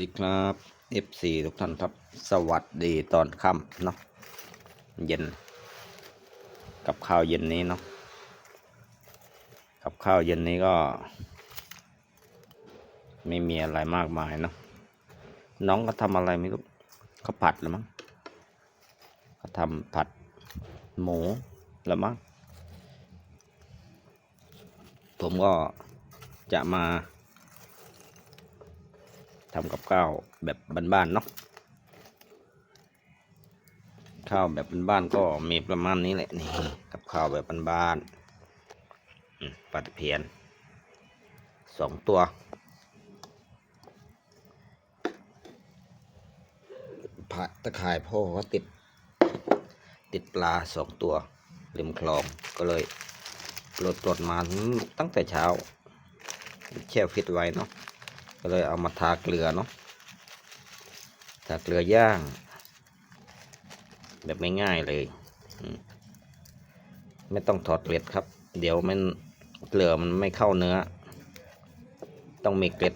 ดีครับ F4 ทุกท่านครับ สวัสดีตอนค่ำเนาะเย็น กับข้าวเย็นนี้เนาะกับข้าวเย็นนี้ก็ ไม่มีอะไรมากมายเนาะน้องก็ทำอะไรไม่รู้เขาผัดแล้วมั้งเขาทำผัดหมูแล้วมั้งผมก็จะมา ทำกับข้าวแบบบ้านๆเนาะข้าวแบบบ้านๆก็มีประมาณนี้แหละนี่กับข้าวแบบบ้านๆปลาตะเพียนสองตัวผัดตะข่ายพ่อก็ติด ติดปลาสองตัวริมคลองก็เลยปลดปลดมาตั้งแต่เช้าแช่ฟิตไว้เนาะ ก็เลยเอามาทาเกลือเนาะทาเกลือย่าง แบบง่ายๆเลยไม่ต้องถอดเกล็ดครับ เดี๋ยวมันเกลือมันไม่เข้าเนื้อ ต้องมีเกล็ด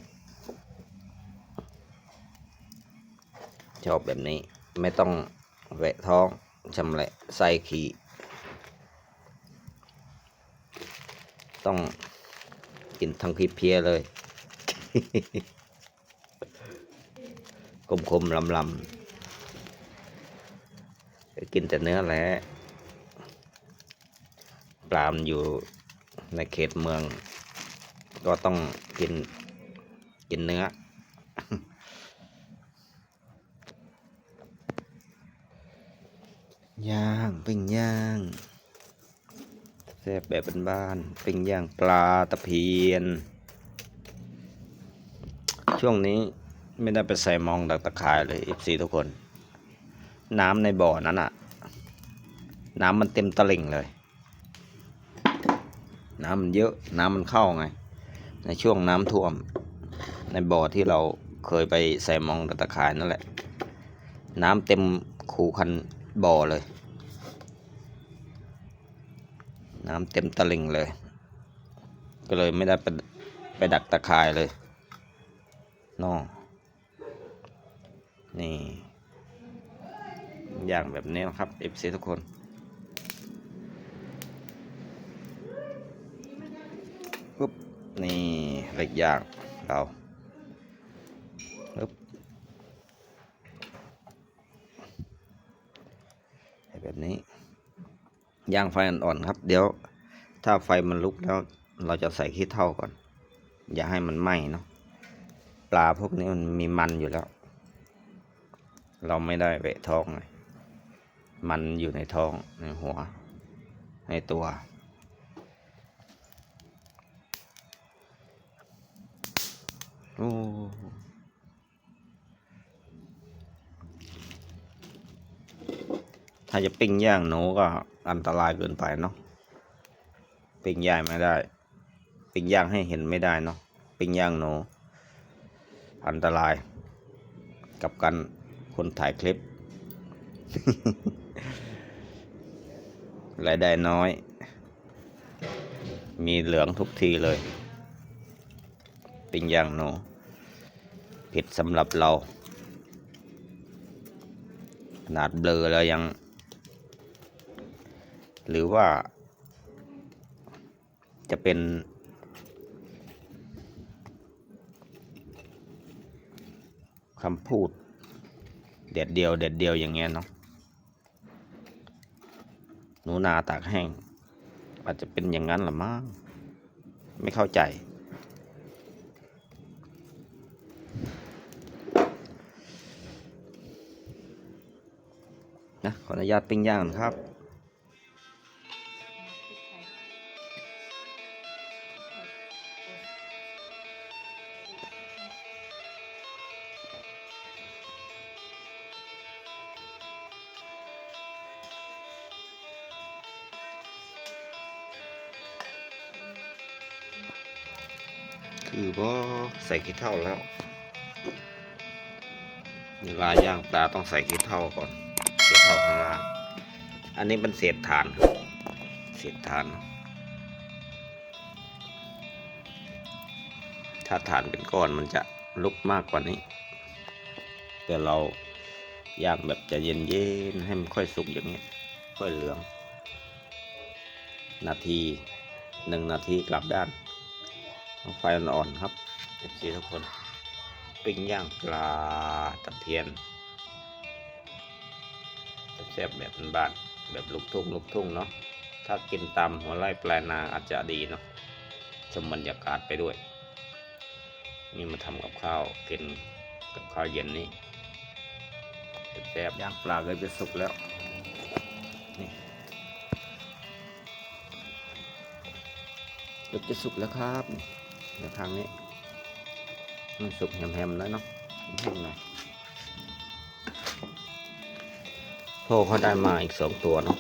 ชอบแบบนี้ไม่ต้องแหวะท้องชำแหละใส่ขีต้องกินทั้งคลิปเพียเลย คมคมลำลำกินแต่เนื้อแหละปลามอยู่ในเขตเมือง ก็ต้องกินกินเนื้อ ย่างปิ้งย่างแซ่บแบบบ้านๆปิ้งย่างปลาตะเพียน ช่วงนี้ไม่ได้ไปใส่มองดักตะข่ายเลย FC ทุกคน น้ำในบ่อนั้นอะน้ำมันเต็มตลิ่งเลย น้ำมันเยอะน้ำมันเข้าไง ในช่วงน้ำท่วม ในบ่อที่เราเคยไปใส่มองดักตะข่ายนั่นแหละ น้ำเต็มคูคันบ่อเลย น้ำเต็มตลิ่งเลย ก็เลยไม่ได้ไปไปดักตะข่ายเลย นอนี่อย่างแบบนี้นะครับ FC ทุกคนปุ๊บนี่เหล็กย่างเราปุ๊บแบบนี้ย่างไฟอ่อนๆครับ เดี๋ยวถ้าไฟมันลุกแล้วเราจะใส่ขี้เท่าก่อน อย่าให้มันไหม้เนาะ ปลาพวกนี้มันมีมันอยู่แล้ว เราไม่ได้เวะท้องไงมันอยู่ในท้องในหัว ในตัว โอ้ถ้าจะปิ้งย่างหนูก็อันตรายเกินไปเนาะปิ้งย่างไม่ได้ ปิ้งย่างให้เห็นไม่ได้เนาะปิ้งย่างหนู อันตราย กับการคนถ่ายคลิปรายได้น้อย มีเหลืองทุกทีเลย เปิ้งย่างหนูผิดสำหรับเรา ขนาดเบลอแล้วยัง หรือว่า จะเป็น คำพูด เด็ดเดียว เด็ดเดียวอย่างเงี้ยเนาะหนูนาตากแห้ง อาจจะเป็นอย่างนั้นหรือมั้งไม่เข้าใจ นะ ขออนุญาตปิ้งย่างครับ คือว่าใส่ขี้เท่าแล้วเวลาย่างปลาต้องใส่ขี้เท่าก่อนขี้เท่าข้างล่างอันนี้เป็นเศษฐานเศษฐาน ถ้าฐานเป็นก้อนมันจะลุกมากกว่านี้ แต่เราย่างแบบจะเย็นๆให้มันค่อยสุกอย่างนี้ยค่อยเหลือง นาทีหนึ่งนาทีกลับด้าน ไฟอ่อนๆครับเอฟซีทุกคน ปิ้งย่างปลาตะเพียนแซ่บแบบบ้านแบบลูกทุ่งลูกทุ่งเนาะถ้ากินตามหัวไร่ปลายนาอาจจะดีเนาะชมบรรยากาศไปด้วย นี่มาทำกับข้าวกินกับข้าวเย็นนี้แซ่บย่างปลาเลยจะสุกแล้วนี่เกือบจะสุกแล้วครับ เดี๋ยวทางนี้ มันสุกแฮมๆแล้วเนาะแฮมหน่อยพ่อเขาได้มาอีกสองตัวเนาะ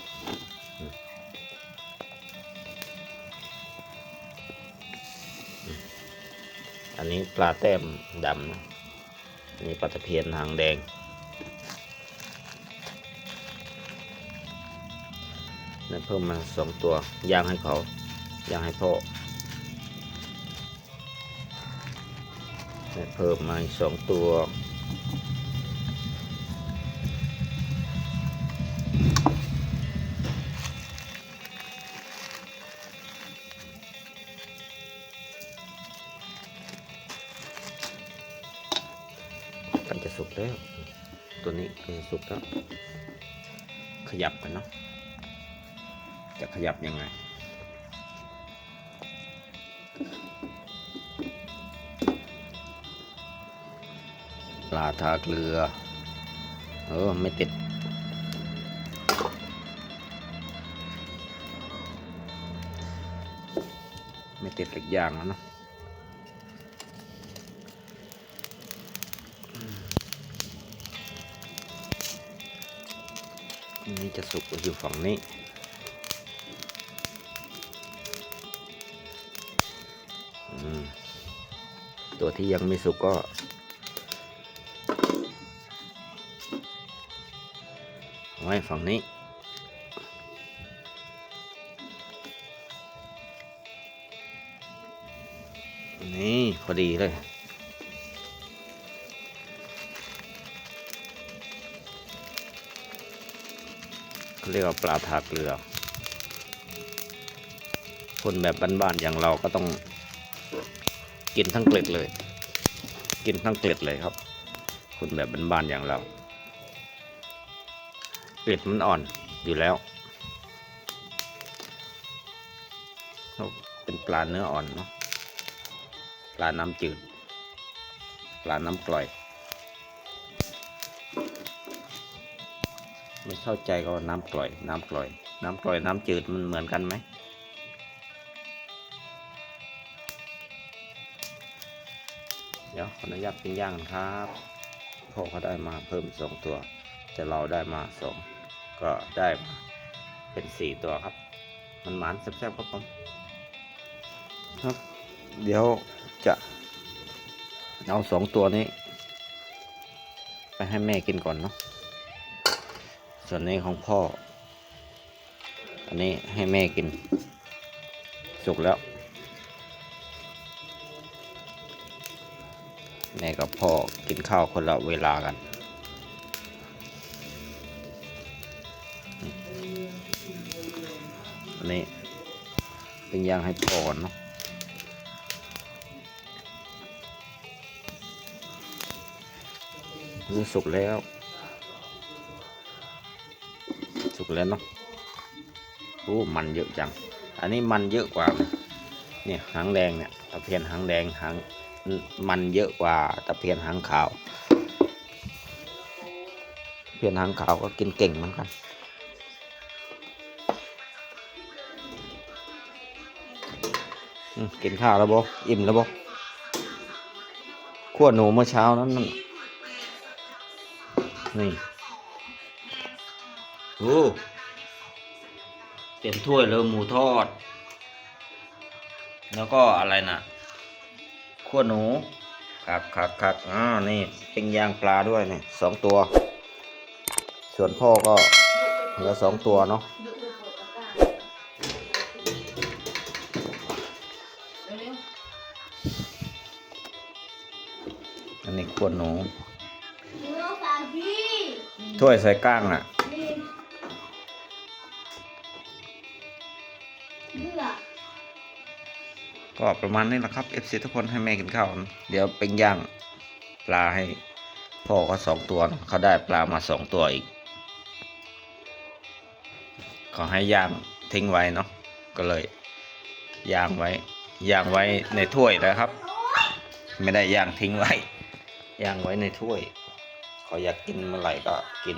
อันนี้ปลาแต้มดำนะอันนี้ปลาตะเพียนหางแดงนั่นเพิ่มมาสองตัว ย่างให้เขา ย่างให้พ่อ เพิ่มมาอีกสองตัวกันจะสุกแล้ว ตัวนี้คือสุกแล้ว ขยับกันเนาะจะขยับยังไง ปลาทาเกลือ เออ ไม่ติด ไม่ติดหล็กยางแล้วเนอะนี่จะสุกอยู่ฝั่งนี้ตัวที่ยังไม่สุกก็ ว้ฝั่งนี้ นี่ พอดีเลยเขาเรียกว่าปลาทาเกลือ คนแบบบ้านๆอย่างเราก็ต้องกินทั้งเกล็ดเลย กินทั้งเกล็ดเลยครับ คนแบบบ้านๆอย่างเรา เกล็ดมันอ่อนอยู่แล้ว เป็นปลาเนื้ออ่อนเนาะปลาน้ำจืด ปลาน้ำกร่อย ไม่เข้าใจก็น้ำกร่อย น้ำกร่อย น้ำกร่อยน้ำจืดมันเหมือนกันไหมเดี๋ยวขออนุญาตเป็นย่างครับพ่อเขาได้มาเพิ่มสองตัวจะเราได้มาสอง ก็ได้เป็นสี่ตัวครับ มันหมานแซ่บๆครับผมครับ เดี๋ยวจะเอาสองตัวนี้ ไปให้แม่กินก่อนเนาะส่วนนี้ของพ่อ อันนี้ให้แม่กิน สุกแล้ว แม่กับพ่อกินข้าวคนละเวลากัน อันนี้เป็นยางให้พ่อนเนาะนี่สุกแล้ว สุกแล้วเนาะโอ้มันเยอะจัง อันนี้มันเยอะกว่าเนี่ยหางแดงเนี่ยตะเพียนหางแดงหางมันเยอะกว่าตะเพียนหางขาวตะเพียนหางขาวก็กินเก่งเหมือนกัน กินข้าวแล้วบ่อิ่มแล้วบ่ขั้วหนูเมื่อเช้านั้นนั่นนี่โอ้เต็มถ้วยเลยหมูทอด แล้วก็อะไรนะขั้วหนูครับครับครับอ่านี่เป็นยางปลาด้วยนี่สองตัว ส่วนพ่อก็เหลือสองตัวเนาะ อันนี้ขั้วหนูเนื้อถ้วยใส่ก้างอะนี่เลือกก็ประมาณนี้แหละครับ FC ทุกคนให้แม่กินข้าวนะเดี๋ยวเป็นย่างปลาให้พ่อเขาสองตัวนะเขาได้ปลามาสองตัวอีกเขาให้ย่างทิ้งไว้เนาะก็เลยย่างไว้ย่างไว้ในถ้วยนะครับ ไม่ได้ย่างทิ้งไว้ ย่างไว้ในถ้วย ขออยากกินเมื่อไหร่ก็กิน